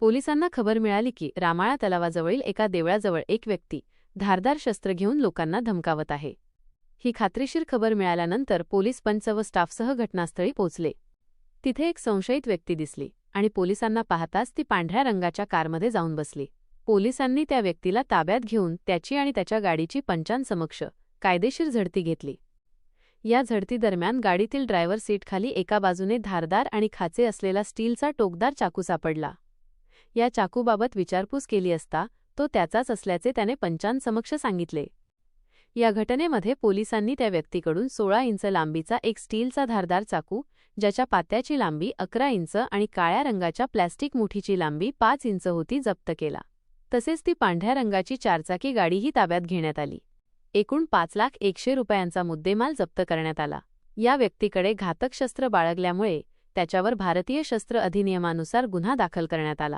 पोलिसांना खबर मिळाली की रामाळा तलावाजवळील एका देवळाजवळ एक व्यक्ती धारदार शस्त्र घेऊन लोकांना धमकावत आहे. ही खात्रीशीर खबर मिळाल्यानंतर पोलीस पंच व स्टाफसह घटनास्थळी पोहोचले. तिथे एक संशयित व्यक्ती दिसली आणि पोलिसांना पाहताच ती पांढऱ्या रंगाच्या कारमध्ये जाऊन बसली. पोलिसांनी त्या व्यक्तीला ताब्यात घेऊन त्याची आणि त्याच्या गाडीची पंचांसमक्ष कायदेशीर झडती घेतली. या झडतीदरम्यान गाडीतील ड्रायव्हर सीटखाली एका बाजूने धारदार आणि खाचे असलेला स्टीलचा टोकदार चाकू सापडला. या चाकूबाबत विचारपूस केली असता तो त्याचाच असल्याचे त्याने पंचांसमक्ष सांगितले. या घटनेमध्ये पोलिसांनी त्या व्यक्तीकडून सोळा इंच लांबीचा एक स्टीलचा धारदार चाकू ज्याच्या पात्याची लांबी अकरा इंच आणि काळ्या रंगाच्या प्लॅस्टिक मुठीची लांबी पाच इंच होती जप्त केला. तसेच ती पांढऱ्या रंगाची चारचाकी गाडीही ताब्यात घेण्यात आली. एकूण पाच लाख एकशे रुपयांचा मुद्देमाल जप्त करण्यात आला. या व्यक्तीकडे घातक शस्त्र बाळगल्यामुळे त्याच्यावर भारतीय शस्त्र अधिनियमानुसार गुन्हा दाखल करण्यात आला.